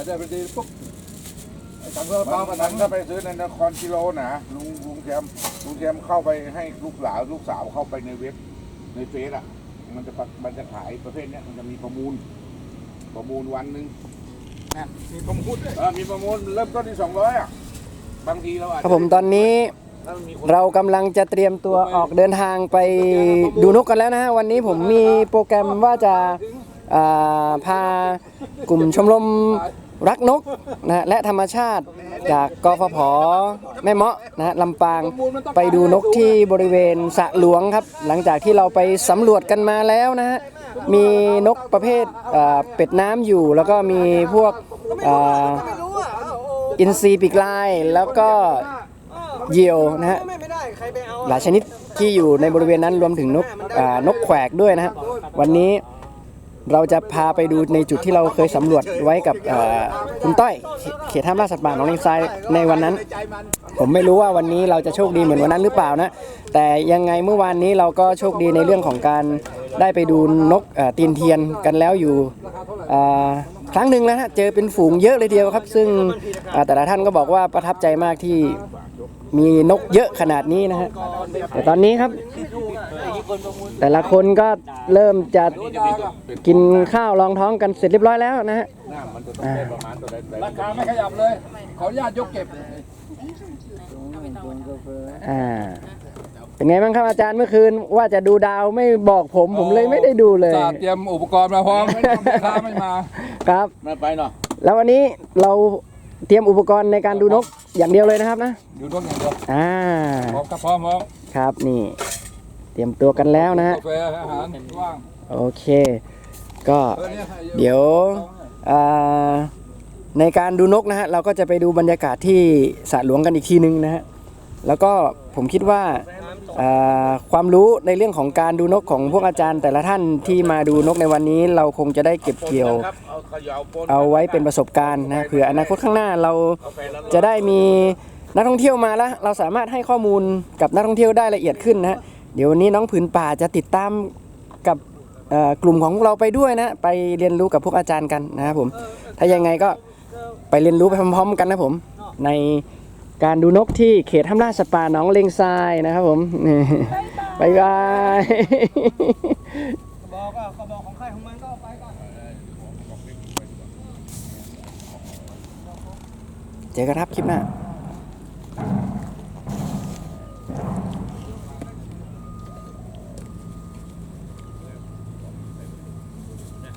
แต่ได้ไปดีปุ๊บไอ้ตังเพื่อมันเปล่ากันมันั้นนถ้าไปซื้อในนครกิโลนะลุงลุงแชมป์ลุงแชมป์เข้าไปให้ลูกสาวลูกสาวเข้าไปในเว็บในเฟซอะ มันจะประมันจะขายประเภทเนี้ยมันจะมีประมูล ประมูลวันหนึ่งนะมีประมูลด้วย เออมีประมูลเริ่มต้นที่สองร้อยอะบางทีเราอาจครับจะผมตอนนี้ถ้ามันมีคน เรากำลังจะเตรียมตัวออกเดินทางไปดูนกกันแล้วนะฮะวันนี้ผมมีโปรแกรมว่าจะอ่าพากลุ่มชมรม รักนกนะฮะและธรรมชาติจากกฟผแม่เมาะนะฮะลำปางไปดูนกที่บริเวณสะหลวงครับ หลังจากที่เราไปสำรวจกันมาแล้วนะฮะมีนกประเภทเป็ดน้ำอยู่ แล้วก็มีพวกอินทรีปีกลายแล้วก็เหยี่ยวนะฮะหลายชนิดที่อยู่ในบริเวณนั้นรวมถึงนกนกแขวกด้วยนะครับวันนี้ เราจะพาไปดูในจุดที่เราเคยสำรวจไว้กับคุณต้อย เขตห้ามล่าสัตว์ป่าหนองเลงทรายในวันนั้น ผมไม่รู้ว่าวันนี้เราจะโชคดีเหมือนวันนั้นหรือเปล่านะ แต่ยังไงเมื่อวานนี้เราก็โชคดีในเรื่องของการได้ไปดูนกตีนเทียนกันแล้วอยู่ครั้งหนึ่งแล้วนะเจอเป็นฝูงเยอะเลยเดียวครับ ซึ่งแต่ละท่านก็บอกว่าประทับใจมากที่มีนกเยอะขนาดนี้นะฮะแต่ตอนนี้ครับ แต่ละคนก็เริ่มจะกินข้าวรองท้องกันเสร็จเรียบร้อยแล้วนะฮะหน้ามันจะต้องได้ประมาณตัวใดตัวใดราคาไม่ขยับเลย ขออนุญาตยกเก็บอ่าเป็นไงบ้างครับอาจารย์เมื่อคืนว่าจะดูดาวไม่บอกผมผมเลยไม่ได้ดูเลยทราบเตรียมอุปกรณ์มาพร้อมไม่ต้องราคาไม่มาครับไม่ไปเนาะแล้ววันนี้เราเตรียมอุปกรณ์ในการดูนกอย่างเดียวเลยนะครับนะอยู่ตรงอย่างเดียวอ่าพร้อมครับพร้อมพร้อมครับนี่เต รียมตัวกันแล้วนะฮะ กาแฟอาหารว่างโอเค ก็ เออนี่เดี๋ยวอ่าในการดูนกนะฮะ เราก็จะไปดูบรรยากาศที่สระหลวงกันอีกทีนึงนะฮะ แล้วก็ผมคิดว่าอ่าความรู้ในเรื่องของการดูนกของพวกอาจารย์ แต่ละท่านที่มาดูนกในวันนี้เราคงจะได้เก็บเกี่ยว ครับเอาเขย่าปนเอาไว้เป็นประสบการณ์นะเผื่ออนาคตข้างหน้าเราจะได้มีนักท่องเที่ยวมาแล้ว เราสามารถให้ข้อมูลกับนักท่องเที่ยวได้ละเอียดขึ้นนะฮะ เดี๋ยววันนี้น้องผืนป่าจะติดตามกับกลุ่มของเราไปด้วยนะ ไปเรียนรู้กับพวกอาจารย์กันนะครับผม ถ้ายังไงก็ไปเรียนรู้ไปพร้อมๆกันนะผม ในการดูนกที่เขตห้ามล่าสัตว์ป่าหนองเลงทรายนะครับผมบายบายบอกก็เขาบอกของใครของมันก็ไปก่อนเจอกันครับคลิปหน้า